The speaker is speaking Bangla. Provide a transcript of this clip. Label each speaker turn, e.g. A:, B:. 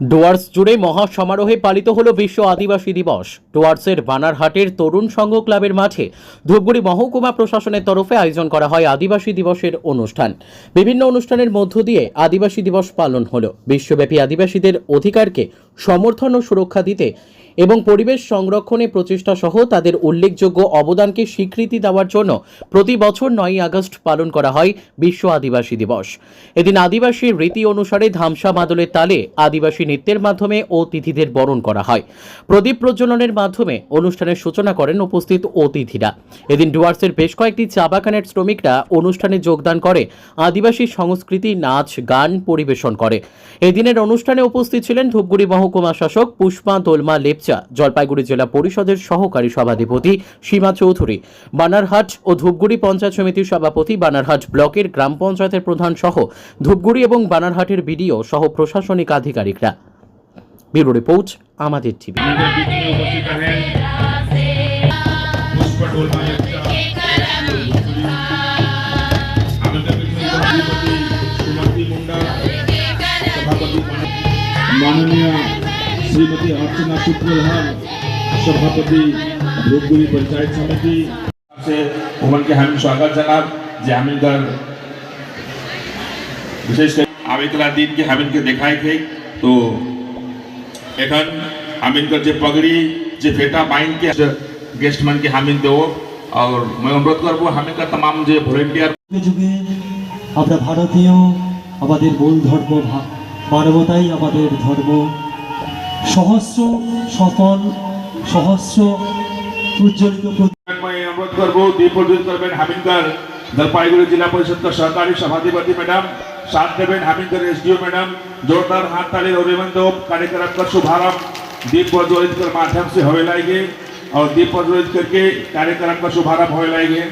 A: ডুয়ার্স জুড়ে মহা সমারোহে পালিত হলো বিশ্ব আদিবাসী দিবস। ডুয়ার্সের বানারহাটের তরুণ সংঘ ক্লাবের মাঠে ধূপগুড়ি মহকুমা প্রশাসনের তরফে আয়োজন করা হয় আদিবাসী দিবসের অনুষ্ঠান। বিভিন্ন অনুষ্ঠানের মধ্য দিয়ে আদিবাসী দিবস পালন হলো। বিশ্বব্যাপী আদিবাসীদের অধিকারকে সমর্থন ও সুরক্ষা দিতে এবং পরিবেশ সংরক্ষণে প্রচেষ্টা সহ তাদের উল্লেখযোগ্য অবদানকে স্বীকৃতি দেওয়ার জন্য প্রতি বছর নয়ই আগস্ট পালন করা হয় বিশ্ব আদিবাসী দিবস। এদিন আদিবাসী রীতি অনুসারে ধামসা মাদলের তালে আদিবাসী নৃত্যের মাধ্যমে অতিথিদের বরণ করা হয়। প্রদীপ প্রজ্বলনের মাধ্যমে অনুষ্ঠানের সূচনা করেন উপস্থিত অতিথিরা। এদিন ডুয়ার্সের বেশ কয়েকটি চা বাগানের শ্রমিকরা অনুষ্ঠানে যোগদান করে, আদিবাসী সংস্কৃতি, নাচ, গান পরিবেশন করে। এদিনের অনুষ্ঠানে উপস্থিত ছিলেন ধূপগুড়ি মহকুমা শাসক পুষ্পা দোলমা লেপচা জলপাইগুড়ি জেলা পরিষদের সহকারী সভাধিপতি সীমা চৌধুরী। বানারহাট ও ধূপগুড়ি পঞ্চায়েত সমিতির সভাপতি বানারহাট ব্লকের গ্রাম পঞ্চায়েতের প্রধান সহ ধূপগুড়ি এবং বানারহাটের বিডিও সহ প্রশাসনিক আধিকারিকরা। ব্যুরো রিপোর্ট, আমাদের টিভি।
B: মাননীয় শ্রীমতী অর্চনা কুটপ্রধান সভাপতি ধূপগুড়ি পঞ্চায়েত সমিতি ওমানকে আমি স্বাগত জানাব যে আমি তার বিশেষ করে আমি দিনকে হামিনকে দেখাই থাকি তো এখন হামিনকে যে পগড়ি, যে ফেটা বাইনকে গেস্ট মানকে হামিন দেব, আর मैं অনুরোধ করব হামিনকে तमाम যে ভলেন্টিয়ার
C: যুগে আমরা ভারতীয় আমাদের মূল ধর্ম মানবতাই আমাদের ধর্ম। সহস্র সফল সহস্র উজ্জ্বলিত প্রতি-
B: मैं अनुरोध करबो दीप प्रज्वलित करबेन हामिनकर जलपाईगुड़ी जिला परिषद का सहकारी सभाधिपति मैडम साथ देवेन हामिनकर एसडीओ मैडम जोरदार हाथ ताली और रिबन दो कार्यक्रम का शुभारंभ दीप प्रज्वलित कर माध्यम से होने लाएंगे और दीप प्रज्वलित करके कार्यक्रम का शुभारंभ होने लाएंगे